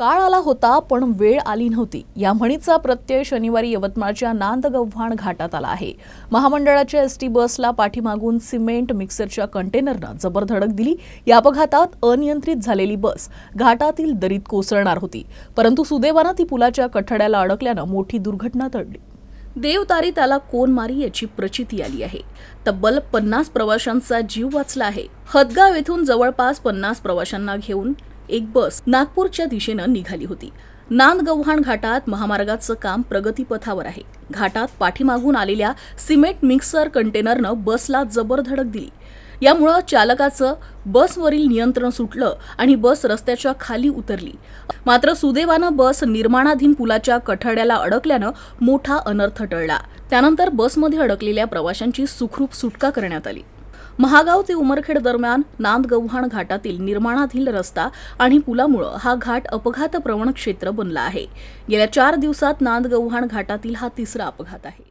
काळ आला होता पण वेळ आली नव्हती. या म्हणीचा प्रत्यय शनिवारी यवतमाळच्या नांदगव्हाण घाटात आला आहे. महामंडळाच्या एस टी बसला पाठीमागून सिमेंट मिक्सरच्या कंटेनरनं जबर धडक दिली. या अपघातात अनियंत्रित झालेली बस घाटातील दरीत कोसळणार होती. परंतु सुदैवानं ती पुलाच्या कठड्याला अडकल्यानं मोठी दुर्घटना टळली. देवतारी त्याला कोण मारी याची प्रचिती आली आहे. तब्बल पन्नास प्रवाशांचा जीव वाचला आहे. हदगाव येथून जवळपास पन्नास प्रवाशांना घेऊन एक बस नागपूरच्या दिशेनं निघाली होती. नांदगव्हाण घाटात महामार्गाचं काम प्रगतीपथावर आहे. घाटात पाठीमागून आलेल्या सिमेंट मिक्सर कंटेनरनं बसला जबर धडक दिली. यामुळं चालकाचं बसवरील नियंत्रण सुटलं आणि बस रस्त्याच्या खाली उतरली. मात्र सुदैवानं बस निर्माणाधीन पुलाच्या कठड्याला अडकल्यानं मोठा अनर्थ टळला. त्यानंतर बसमध्ये अडकलेल्या प्रवाशांची सुखरूप सुटका करण्यात आली. महागाव ते उमरखेड दरम्यान नांदगव्हाण घाटातील निर्माणाधीन रस्ता आणि पुलामुळं हा घाट अपघात प्रवण क्षेत्र बनला आहे. गेल्या चार दिवसात नांदगव्हाण घाटातील हा तिसरा अपघात आहे.